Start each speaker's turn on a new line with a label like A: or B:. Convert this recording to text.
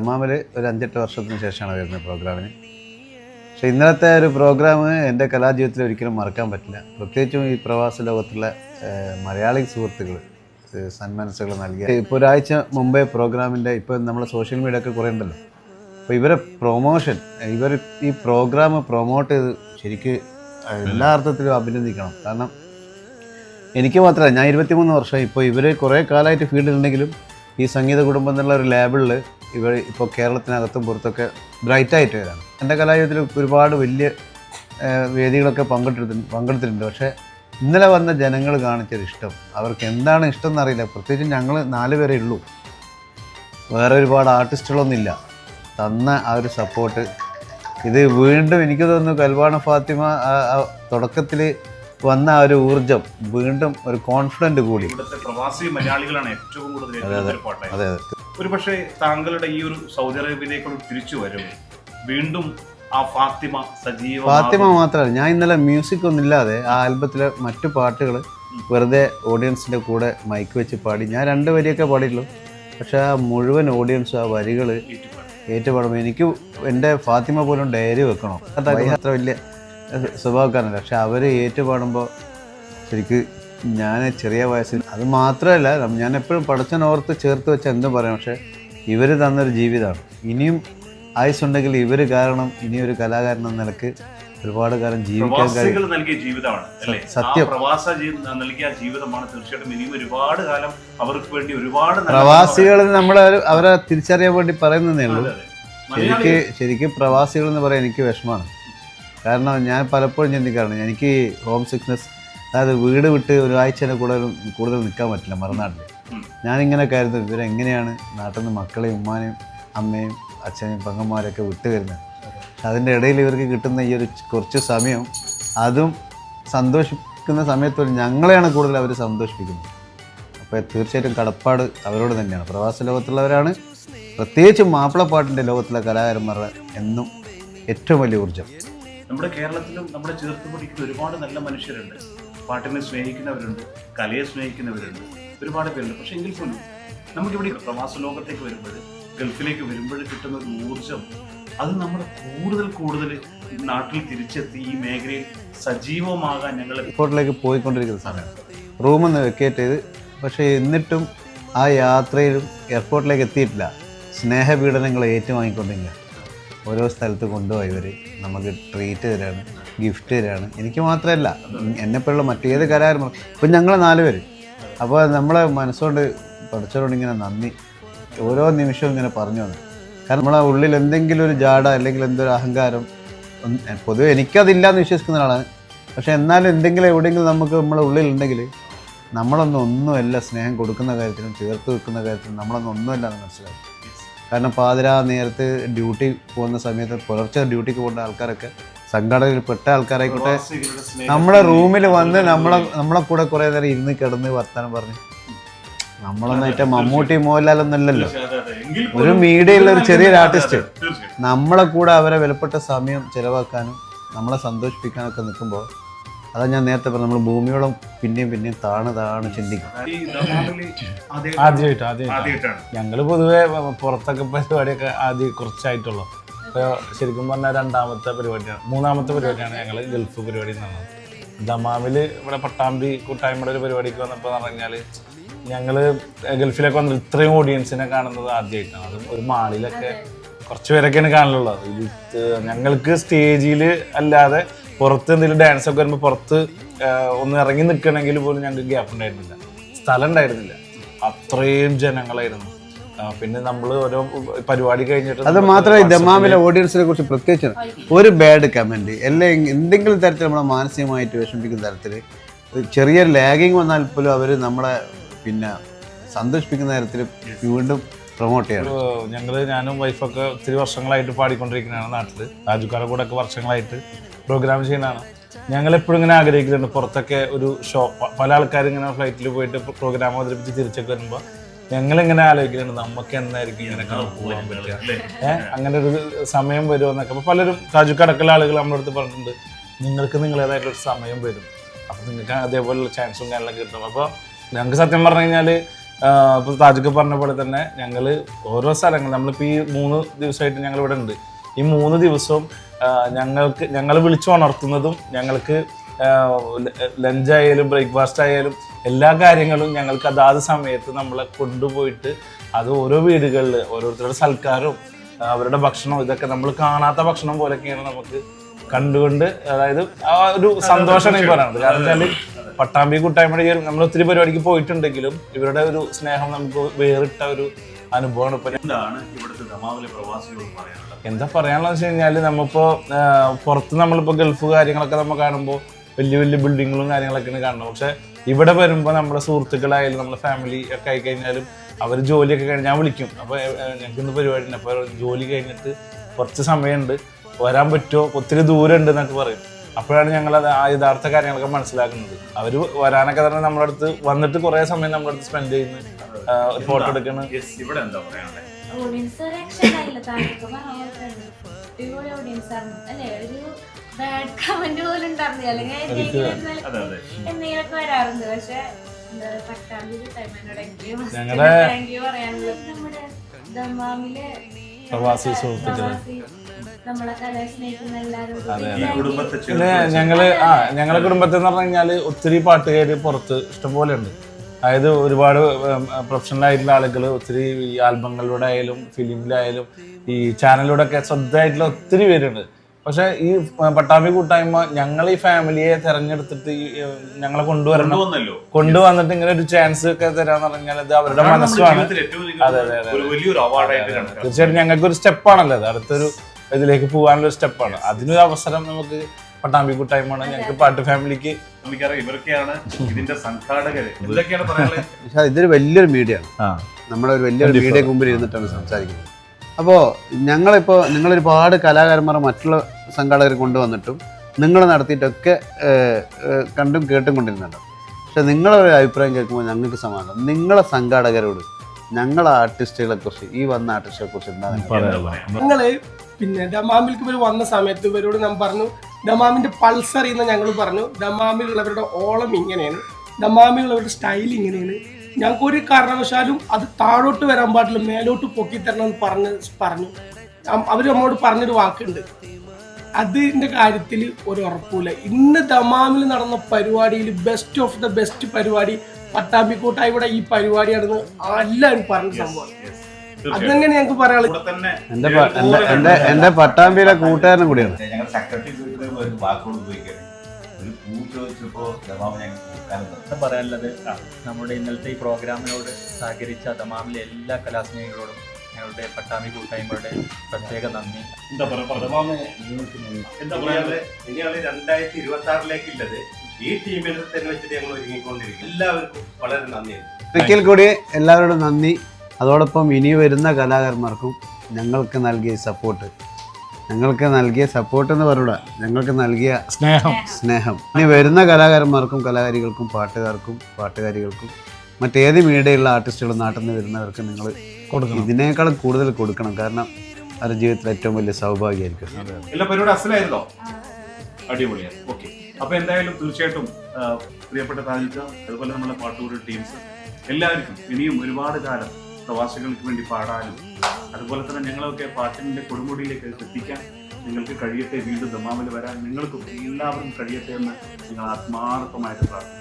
A: അമ്മാമൽ ഒരു അഞ്ചെട്ട് വർഷത്തിന് ശേഷമാണ് വരുന്നത് പ്രോഗ്രാമിന്. പക്ഷെ ഇന്നലത്തെ ഒരു പ്രോഗ്രാം എന്റെ കലാജീവിതത്തിൽ ഒരിക്കലും മറക്കാൻ പറ്റില്ല. പ്രത്യേകിച്ചും ഈ പ്രവാസ ലോകത്തുള്ള മലയാളി സുഹൃത്തുക്കൾ സന്മനസ്സുകൾ നൽകിയ ഇപ്പോൾ ഒരാഴ്ച മുമ്പേ പ്രോഗ്രാമിന്റെ ഇപ്പോൾ നമ്മുടെ സോഷ്യൽ മീഡിയ ഒക്കെ കുറേ ഉണ്ടല്ലോ. അപ്പോൾ ഇവരെ പ്രൊമോഷൻ ഇവർ ഈ പ്രോഗ്രാം പ്രൊമോട്ട് ചെയ്ത് ശരിക്ക് എല്ലാ അർത്ഥത്തിലും അഭിനന്ദിക്കണം. കാരണം എനിക്ക് മാത്രമല്ല ഞാൻ ഇരുപത്തിമൂന്ന് വർഷം ഇപ്പോൾ ഇവർ കുറേ കാലമായിട്ട് ഫീൽഡിലുണ്ടെങ്കിലും ഈ സംഗീത കുടുംബം എന്നുള്ള ഒരു ലേബിളിൽ ഇവർ ഇപ്പോൾ കേരളത്തിനകത്തും പുറത്തൊക്കെ ബ്രൈറ്റായിട്ട് വരാണ്. എന്റെ കലാജീവിതത്തിൽ ഒരുപാട് വലിയ വേദികളൊക്കെ പങ്കെടുത്തിട്ടുണ്ട് പങ്കെടുത്തിട്ടുണ്ട്. പക്ഷേ ഇന്നലെ വന്ന ജനങ്ങൾ കാണിച്ചൊരു ഇഷ്ടം. അവർക്ക് എന്താണ് ഇഷ്ടം എന്നറിയില്ല പ്രത്യേകിച്ച് ഞങ്ങൾ നാല് പേരേ ഉള്ളൂ. വേറെ ഒരുപാട് ആർട്ടിസ്റ്റുകളൊന്നുമില്ല. തന്ന ആ ഒരു സപ്പോർട്ട്. ഇത് വീണ്ടും എനിക്ക് തോന്നുന്നു കൽവാണ ഫാത്തിമ തുടക്കത്തിൽ വന്ന ആ ഒരു ഊർജം വീണ്ടും ഒരു കോൺഫിഡന്റ് കൂടി.
B: ഇവിടുത്തെ പ്രവാസി മലയാളികളാണ് ഏറ്റവും കൂടുതൽ
A: അതെ അതെ.
B: ഒരു പക്ഷേ താങ്കളുടെ ഈ ഒരു സൗദി അറേബ്യയിലേക്കുള്ള തിരിച്ചു വരവ് വീണ്ടും ആ ഫാത്തിമ സജീവ
A: ഫാത്തിമ മാത്രമല്ല ഞാൻ ഇന്നലെ മ്യൂസിക് ഒന്നും ഇല്ലാതെ ആ ആൽബത്തിലെ മറ്റു പാട്ടുകൾ വെറുതെ ഓഡിയൻസിന്റെ കൂടെ മൈക്ക് വെച്ച് പാടി. ഞാൻ രണ്ട് വരിയൊക്കെ പാടിയിട്ടുള്ളൂ. പക്ഷേ ആ മുഴുവൻ ഓഡിയൻസ് ആ വരികൾ ഏറ്റുപാടുമ്പോൾ എനിക്ക് എന്റെ ഫാത്തിമ പോലും ഡയറി വെക്കണം? അത്ര വലിയ സ്വഭാവക്കാരനല്ല. പക്ഷെ അവർ ഏറ്റുപാടുമ്പോൾ ശരിക്ക് ഞാൻ ചെറിയ വയസ്സിൽ അത് മാത്രമല്ല ഞാൻ എപ്പോഴും പഠിച്ചനോർത്ത് ചേർത്ത് വെച്ച എന്തും പറയാം പക്ഷേ ഇവർ തന്നൊരു ജീവിതമാണ് ഇനിയും ആയുസ്സുണ്ടെങ്കിൽ ഇവർ കാരണം ഇനിയൊരു കലാകാരൻ എന്ന നിലയ്ക്ക് ഒരുപാട് കാലം ജീവിക്കാൻ കഴിയും.
B: നൽകിയ ജീവിതമാണ്
A: സത്യം.
B: പ്രവാസ നൽകിയ ജീവിതമാണ് തീർച്ചയായിട്ടും ഇനിയും ഒരുപാട് കാലം അവർക്ക് വേണ്ടി ഒരുപാട്
A: പ്രവാസികൾ നമ്മൾ അവരെ തിരിച്ചറിയാൻ വേണ്ടി പറയുന്നതേ ഉള്ളൂ.
B: എനിക്ക്.
A: ശരിക്കും പ്രവാസികൾ എന്ന് പറയാൻ എനിക്ക് വിഷമമാണ്. കാരണം ഞാൻ പലപ്പോഴും ചിന്തിക്കാറുണ്ട് എനിക്ക് ഹോം സിക്നസ് അതായത് വീട് വിട്ട് ഒരാഴ്ചയുടെ കൂടുതൽ കൂടുതൽ നിൽക്കാൻ പറ്റില്ല മറുനാട്ടിൽ. ഞാനിങ്ങനെ കരുതും ഇവരെങ്ങനെയാണ് നാട്ടിൽ നിന്ന് മക്കളെയും ഉമ്മാനെയും അമ്മയും അച്ഛനെയും പെങ്ങന്മാരെയൊക്കെ വിട്ട് വരുന്നത് അതിന്റെ ഇടയിൽ ഇവർക്ക് കിട്ടുന്ന ഈ ഒരു കുറച്ച് സമയം അതും സന്തോഷിക്കുന്ന സമയത്തോട് ഞങ്ങളെയാണ് കൂടുതൽ അവർ സന്തോഷിപ്പിക്കുന്നത്. അപ്പോൾ തീർച്ചയായിട്ടും കടപ്പാട് അവരോട് തന്നെയാണ്. പ്രവാസ ലോകത്തുള്ളവരാണ്. പ്രത്യേകിച്ചും മാപ്പിളപ്പാട്ടിന്റെ ലോകത്തിലെ കലാകാരന്മാരുടെ എന്നും ഏറ്റവും വലിയ ഊർജം.
B: നമ്മുടെ കേരളത്തിലും നമ്മുടെ ചേർത്ത് ഒരുപാട് നല്ല മനുഷ്യരുണ്ട്. പാട്ടിനെ സ്നേഹിക്കുന്നവരുണ്ട് കലയെ സ്നേഹിക്കുന്നവരുണ്ട് ഒരുപാട് പേരുണ്ട്. പക്ഷെ എങ്കിൽ പോലും നമുക്കിവിടെ പ്രവാസ ലോകത്തേക്ക് വരുമ്പോൾ ഗൾഫിലേക്ക് വരുമ്പോൾ കിട്ടുന്ന ഒരു ഊർജം അത് നമ്മൾ കൂടുതൽ കൂടുതൽ നാട്ടിൽ തിരിച്ചെത്തി ഈ മേഖലയിൽ സജീവമാകാൻ ഞങ്ങൾ
A: റിപ്പോർട്ടിലേക്ക് പോയിക്കൊണ്ടിരിക്കുന്ന സമയം. റൂമിൽ നിന്ന് വെക്കേറ്റ് ചെയ്ത് പക്ഷേ എന്നിട്ടും ആ യാത്രയിലും എയർപോർട്ടിലേക്ക് എത്തിയിട്ടില്ല. സ്നേഹപീഡനങ്ങൾ ഏറ്റുവാങ്ങിക്കൊണ്ടിരിക്കുക ഓരോ സ്ഥലത്ത് കൊണ്ടുപോയി ഇവർ നമുക്ക് ട്രീറ്റ് തരാണ് ഗിഫ്റ്റ് തരാണ്. എനിക്ക് മാത്രമല്ല എന്നെപ്പോലുള്ള മറ്റേത് കലാകാരന്മാർ. ഇപ്പം ഞങ്ങൾ നാല് പേര്. അപ്പോൾ നമ്മളെ മനസ്സുകൊണ്ട് പഠിച്ചവരോട് ഇങ്ങനെ നന്ദി. ഓരോ നിമിഷവും ഇങ്ങനെ പറഞ്ഞു വന്നു കാരണം നമ്മളെ ഉള്ളിൽ എന്തെങ്കിലും ഒരു ജാട അല്ലെങ്കിൽ എന്തൊരു അഹങ്കാരം പൊതുവെ എനിക്കതില്ല എന്ന് വിശ്വസിക്കുന്ന ഒരാളാണ്. പക്ഷേ എന്നാലും എന്തെങ്കിലും എവിടെയെങ്കിലും നമുക്ക് നമ്മളെ ഉള്ളിലുണ്ടെങ്കിൽ നമ്മളൊന്നും ഒന്നുമല്ല സ്നേഹം കൊടുക്കുന്ന കാര്യത്തിലും ചേർത്ത് വെക്കുന്ന കാര്യത്തിലും നമ്മളൊന്നും ഒന്നുമല്ല എന്ന് മനസ്സിലാവും കാരണം പാതിരാ നേരത്തെ ഡ്യൂട്ടി പോകുന്ന സമയത്ത് പുലർച്ചെ ഡ്യൂട്ടിക്ക് പോകുന്ന ആൾക്കാരൊക്കെ സംഘടനയിൽപ്പെട്ട ആൾക്കാരായിക്കോട്ടെ. നമ്മുടെ റൂമിൽ വന്ന് നമ്മളെ നമ്മളെ കൂടെ കുറേ നേരം ഇരുന്ന് കിടന്ന് വർത്താനം പറഞ്ഞു. നമ്മളൊന്നും ഏറ്റവും മമ്മൂട്ടി മോഹൻലാലൊന്നല്ലല്ലോ. ഒരു
B: മീഡിയയിലുള്ള
A: മീഡിയയിലെ ഒരു ചെറിയൊരു ആർട്ടിസ്റ്റ്. നമ്മളെ കൂടെ അവരെ വിലപ്പെട്ട സമയം ചിലവാക്കാനും നമ്മളെ സന്തോഷിപ്പിക്കാനൊക്കെ നിൽക്കുമ്പോൾ അതാ ഞാൻ നേരത്തെ പറഞ്ഞു നമ്മൾ ഭൂമിയോളം പിന്നെയും പിന്നെയും താണ് താണ് ചിന്തിക്കും.
B: ഈ ദമാമിൽ ആദ്യമായിട്ട്
C: ആദ്യമായിട്ട് ആദ്യമായിട്ട്.
B: ആദ്യമായിട്ടാണ്.
C: ഞങ്ങൾ പൊതുവെ പുറത്തൊക്കെ പരിപാടിയൊക്കെ ആദ്യം കുറച്ചായിട്ടുള്ളൂ. ഇപ്പോൾ ശരിക്കും പറഞ്ഞാൽ രണ്ടാമത്തെ പരിപാടിയാണ് മൂന്നാമത്തെ പരിപാടിയാണ് ഞങ്ങൾ ഗൾഫ് പരിപാടി നടന്നത് ദമാമിൽ ഇവിടെ പട്ടാമ്പി കൂട്ടായ്മയുടെ ഒരു പരിപാടിക്ക് വന്നപ്പോൾ എന്ന് പറഞ്ഞാൽ ഞങ്ങൾ ഗൾഫിലൊക്കെ വന്നത് ഇത്രയും ഓഡിയൻസിനെ കാണുന്നത് ആദ്യമായിട്ടാണ്. അതും ഒരു മാളിലൊക്കെ കുറച്ച് പേരൊക്കെയാണ് കാണലുള്ളത്. ഇത് ഞങ്ങൾക്ക് സ്റ്റേജിൽ അല്ലാതെ പുറത്ത് എന്തെങ്കിലും ഡാൻസ് ഒക്കെ വരുമ്പോൾ പുറത്ത് ഒന്ന് ഇറങ്ങി നിൽക്കണമെങ്കിൽ പോലും ഞങ്ങൾക്ക് ഗ്യാപ്പ് ഉണ്ടായിരുന്നില്ല. സ്ഥലം ഉണ്ടായിരുന്നില്ല. അത്രയും ജനങ്ങളായിരുന്നു. പിന്നെ നമ്മൾ ഓരോ പരിപാടി കഴിഞ്ഞിട്ട്
A: അത് മാത്രമേ ദമാമിലെ ഓഡിയൻസിനെ കുറിച്ച് പ്രത്യേകിച്ച് ഒരു ബാഡ് കമന്റ് അല്ലെങ്കിൽ എന്തെങ്കിലും തരത്തിൽ നമ്മളെ മാനസികമായിട്ട് വിഷമിപ്പിക്കുന്ന തരത്തിൽ ചെറിയ ലാഗിങ് വന്നാൽ പോലും അവർ നമ്മളെ പിന്നെ സന്തോഷിപ്പിക്കുന്ന തരത്തിൽ വീണ്ടും പ്രൊമോട്ട് ചെയ്യണം.
C: ഞങ്ങൾ ഞാനും വൈഫൊക്കെ ഒത്തിരി വർഷങ്ങളായിട്ട് പാടിക്കൊണ്ടിരിക്കുന്നതാണ് നാട്ടിൽ രാജുക്കാരുടെ കൂടെ ഒക്കെ വർഷങ്ങളായിട്ട് പ്രോഗ്രാം ചെയ്യുന്നതാണ്. ഞങ്ങൾ എപ്പോഴും ഇങ്ങനെ ആഗ്രഹിക്കുന്നുണ്ട്. പുറത്തൊക്കെ ഒരു ഷോ പല ആൾക്കാരും ഇങ്ങനെ ഫ്ലൈറ്റിൽ പോയിട്ട് പ്രോഗ്രാം അവതരിപ്പിച്ച് തിരിച്ചൊക്കെ വരുമ്പോൾ ഞങ്ങളിങ്ങനെ ആലോചിക്കുന്നുണ്ട്. നമുക്ക് എന്നായിരിക്കും ഇങ്ങനെ പോകാൻ പറ്റുക ഏഹ് അങ്ങനെ ഒരു സമയം വരുമെന്നൊക്കെ. അപ്പോൾ പലരും താജുക്കടക്കുള്ള ആളുകൾ നമ്മുടെ അടുത്ത് പറഞ്ഞിട്ടുണ്ട്. നിങ്ങൾക്ക് നിങ്ങളേതായിട്ടുള്ള ഒരു സമയം വരും. അപ്പോൾ നിങ്ങൾക്ക് അതേപോലുള്ള ചാൻസും കാര്യങ്ങളൊക്കെ കിട്ടും. അപ്പോൾ ഞങ്ങൾക്ക് സത്യം പറഞ്ഞു കഴിഞ്ഞാൽ ഇപ്പോൾ താജുക്ക് പറഞ്ഞ പോലെ തന്നെ ഞങ്ങൾ ഓരോ സ്ഥലങ്ങൾ നമ്മളിപ്പോൾ ഈ മൂന്ന് ദിവസമായിട്ട് ഞങ്ങൾ ഇവിടെ ഉണ്ട് ഈ മൂന്ന് ദിവസവും ഞങ്ങൾക്ക് ഞങ്ങൾ വിളിച്ചു ഉണർത്തുന്നതും ഞങ്ങൾക്ക് ലഞ്ചായാലും ബ്രേക്ക്ഫാസ്റ്റ് ആയാലും എല്ലാ കാര്യങ്ങളും ഞങ്ങൾക്ക് അതാത് സമയത്ത് നമ്മളെ കൊണ്ടുപോയിട്ട് അത് ഓരോ വീടുകളിൽ ഓരോരുത്തരുടെ സൽക്കാരവും അവരുടെ ഭക്ഷണവും ഇതൊക്കെ നമ്മൾ കാണാത്ത ഭക്ഷണം പോലൊക്കെയാണ് നമുക്ക് കണ്ടുകൊണ്ട് അതായത് ആ ഒരു സന്തോഷമാണ് എനിക്ക് പറയുന്നത് കാരണം വെച്ചാൽ പട്ടാമ്പി കൂട്ടായ്മയുടെ നമ്മൾ ഒത്തിരി പരിപാടിക്ക് പോയിട്ടുണ്ടെങ്കിലും ഇവരുടെ ഒരു സ്നേഹം നമുക്ക് വേറിട്ട ഒരു അനുഭവമാണ്. ഇപ്പൊ
B: എന്താണ് ഇവിടുത്തെ ദമാമിലെ പ്രവാസികളോട് പറയാനുള്ളത്
C: എന്താ പറയാനുള്ളത് വെച്ച് കഴിഞ്ഞാൽ നമ്മളിപ്പോ ആ, പുറത്ത് നമ്മളിപ്പോ ഗൾഫ് കാര്യങ്ങളൊക്കെ നമ്മൾ കാണുമ്പോൾ വലിയ വലിയ ബിൽഡിങ്ങുകളും കാര്യങ്ങളൊക്കെയാണ് കാണുന്നത്. പക്ഷെ ഇവിടെ വരുമ്പോൾ നമ്മുടെ സുഹൃത്തുക്കളായാലും നമ്മുടെ ഫാമിലി ഒക്കെ ആയി കഴിഞ്ഞാലും അവർ ജോലിയൊക്കെ കഴിഞ്ഞ് ഞാൻ വിളിക്കും. അപ്പോൾ ഞങ്ങൾക്ക് ഇന്ന് പരിപാടി ഉണ്ട് അപ്പോൾ ജോലി കഴിഞ്ഞിട്ട് കുറച്ച് സമയമുണ്ട്. വരാൻ പറ്റുമോ? ഒത്തിരി ദൂരം ഉണ്ട് എന്നൊക്കെ പറയും. അപ്പോഴാണ് ഞങ്ങൾ അത് ആ യഥാർത്ഥ കാര്യങ്ങളൊക്കെ മനസ്സിലാക്കുന്നത്. അവർ വരാനൊക്കെ തന്നെ നമ്മുടെ അടുത്ത് വന്നിട്ട് കുറേ സമയം നമ്മുടെ അടുത്ത് സ്പെൻഡ് ചെയ്യുന്നു ഫോട്ടോ
B: എടുക്കണം. ഇവിടെ എന്താ പറയാനുള്ളത്
D: ഓഡിയൻസ് രക്ഷയില്ല താഴേക്ക് അടിപൊളി ഓഡിയൻസ് ആണ് അല്ലെ? ഒരു ബാഡ് കമന്റ് പോലും ഉണ്ടായിരുന്നില്ല. അല്ലെങ്കിൽ എന്തെങ്കിലുമൊക്കെ വരാറുണ്ട്. പക്ഷെ പത്താം തീയതി
C: തൈമനോട്
D: താങ്ക് യു പറയാനുള്ളത് നമ്മുടെ ദമാമിലെ
C: പ്രവാസി ഞങ്ങൾ ആ ഞങ്ങളെ കുടുംബത്തിൽ എന്ന് പറഞ്ഞു കഴിഞ്ഞാൽ ഒത്തിരി പാട്ടുകാര് പുറത്ത് ഇഷ്ടംപോലെ ഉണ്ട് അതായത് ഒരുപാട് പ്രൊഫഷണൽ ആയിട്ടുള്ള ആളുകൾ ഒത്തിരി ഈ ആൽബങ്ങളിലൂടെ ആയാലും ഫിലിമിലായാലും ഈ ചാനലിലൂടെ ഒക്കെ ശ്രദ്ധയായിട്ടുള്ള ഒത്തിരി പേരുണ്ട്. പക്ഷെ ഈ പട്ടാമ്പി കൂട്ടായ്മ ഞങ്ങൾ ഈ ഫാമിലിയെ തെരഞ്ഞെടുത്തിട്ട് ഞങ്ങളെ കൊണ്ടുവരണം. കൊണ്ടുവന്നിട്ട് ഇങ്ങനെ ഒരു ചാൻസ് ഒക്കെ തരാന്ന് പറഞ്ഞാൽ അത് അവരുടെ
B: മനസ്സിലാണ്
C: അതെ, അതെ, അതെ. തീർച്ചയായിട്ടും ഞങ്ങൾക്ക് ഒരു സ്റ്റെപ്പാണല്ലോ അത്. അടുത്തൊരു ഇതിലേക്ക് പോകാനുള്ള സ്റ്റെപ്പാണ് അതിനൊരു അവസരം നമുക്ക് പട്ടാമ്പി കൂട്ടായ്മയാണ്. ഞങ്ങൾക്ക് പാട്ട് ഫാമിലിക്ക്.
B: ഇതിന്റെ സംഘാടകര്. എന്തൊക്കെയാണ് പറയാനുള്ളത്?
A: പക്ഷേ ഇതൊരു വലിയൊരു മീഡിയ നമ്മുടെ ഒരു വലിയൊരു മീഡിയ മുമ്പിൽ ഇരുന്നിട്ടാണ് സംസാരിക്കുന്നത്. അപ്പോ ഞങ്ങളിപ്പോൾ നിങ്ങളൊരുപാട് കലാകാരന്മാർ മറ്റുള്ള സംഘാടകർ കൊണ്ടുവന്നിട്ടും നിങ്ങൾ നടത്തിയിട്ടൊക്കെ ഏഹ്, കണ്ടും കേട്ടും കൊണ്ടിരുന്നുണ്ട്. പക്ഷെ നിങ്ങളൊരു അഭിപ്രായം കേൾക്കുമ്പോൾ ഞങ്ങൾക്ക് സമാധാനം. നിങ്ങളെ സംഘാടകരോട് ഞങ്ങളെ ആർട്ടിസ്റ്റുകളെ കുറിച്ച് ഈ വന്ന ആർട്ടിസ്റ്റുകളെ കുറിച്ച് എന്താണ് നിങ്ങൾക്ക്
E: ഞങ്ങൾ പിന്നെ ദമാമിൽക്ക് ഇവർ വന്ന സമയത്ത് ഇവരോട് ഞാൻ പറഞ്ഞു ദമാമിന്റെ പൾസർ എന്ന് ഞങ്ങൾ പറഞ്ഞു ദമാമിലുള്ളവരുടെ ഓളം ഇങ്ങനെയാണ് ദമാമിലുള്ളവരുടെ സ്റ്റൈൽ ഇങ്ങനെയാണ്. ഞങ്ങൾക്ക് ഒരു കാരണവശാലും അത് താഴോട്ട് വരാൻ പാടില്ല മേലോട്ട് പൊക്കി തരണം എന്ന് പറഞ്ഞ് പറഞ്ഞു. അവർ നമ്മളോട് നമ്മോട് പറഞ്ഞൊരു വാക്കുണ്ട്. അതിന്റെ കാര്യത്തിൽ ഒരു ഉറപ്പില്ല ഇന്ന് ദമാമിൽ നടന്ന പരിപാടിയിൽ ബെസ്റ്റ് ഓഫ് ദ ബെസ്റ്റ് പരിപാടി പട്ടാമ്പിക്കോട്ടായി ഇവിടെ ഈ പരിപാടിയാണെന്ന് എല്ലാവരും പറഞ്ഞ സംഭവം. അതെങ്ങനെ ഞങ്ങൾക്ക് പറയാനുള്ളത്?
A: എന്റെ പട്ടാമ്പിയിലെ കൂട്ടുകാരനും കൂടിയാണ്.
F: ഞങ്ങൾ സെക്രട്ടറി ഒരു പൂ ചോദിച്ചപ്പോ ദമാമ
G: പറയാനുള്ളത് നമ്മുടെ ഇന്നലത്തെ ഈ പ്രോഗ്രാമിനോട് സഹകരിച്ച ദമാമിലെ എല്ലാ കലാസ്നേഹികളോടും ഞങ്ങളുടെ പട്ടാമ്പി കൂട്ടായ്മയുടെ പ്രത്യേക നന്ദി.
B: എന്താ പറയാ പറഞ്ഞത്? എന്താ പറയാ?
F: ഇനിയാണ് രണ്ടായിരത്തി ഇരുപത്തി ആറിലേക്കുള്ളത് ഈ ടീമിനെ തന്നെ വെച്ചിട്ട് ഞങ്ങൾ ഒരുങ്ങിക്കൊണ്ടിരിക്കും. എല്ലാവർക്കും വളരെ നന്ദി.
A: ഒരിക്കൽ കൂടി എല്ലാവരോടും നന്ദി. അതോടൊപ്പം ഇനി വരുന്ന കലാകാരന്മാർക്കും ഞങ്ങൾക്ക് നൽകിയ സപ്പോർട്ട് ഞങ്ങൾക്ക് നൽകിയ സപ്പോർട്ട് എന്ന് പറയൂല ഞങ്ങൾക്ക് നൽകിയ
C: സ്നേഹം.
A: സ്നേഹം. ഇനി വരുന്ന കലാകാരന്മാർക്കും കലാകാരികൾക്കും പാട്ടുകാർക്കും പാട്ടുകാരികൾക്കും മറ്റേത് മീഡിയയുള്ള ആർട്ടിസ്റ്റുകൾ നാട്ടിൽ നിന്ന് വരുന്നവർക്ക് നിങ്ങൾ
C: കൊടുക്കണം.
A: ഇതിനേക്കാളും കൂടുതൽ കൊടുക്കണം. കാരണം അവരുടെ ജീവിതത്തിൽ ഏറ്റവും വലിയ സൗഭാഗ്യമായിരിക്കും.
B: എല്ലാ പരിപാടി അസലായിരുന്നോ? അടിപൊളിയാണ് ഓക്കെ. അപ്പൊ എന്തായാലും തീർച്ചയായിട്ടും പ്രിയപ്പെട്ട താജിക്ക അതുപോലെ നമ്മുടെ പാട്ടുകൂടി ടീംസ് എല്ലാവർക്കും ഇനിയും ഒരുപാട് കാലം പ്രവാസികൾക്ക് വേണ്ടി പാടാനും അതുപോലെ തന്നെ ഞങ്ങളൊക്കെ പാട്ടിന്റെ കൊടുമുടിയിലേക്ക് എത്തിക്കാൻ നിങ്ങൾക്ക് കഴിയട്ടെ വീണ്ടും ദമാമിൽ വരാൻ നിങ്ങൾക്കും എല്ലാവരും കഴിയട്ടെ എന്ന് നിങ്ങൾ ആത്മാർത്ഥമായിട്ട് പ്രാർത്ഥിക്കുന്നു.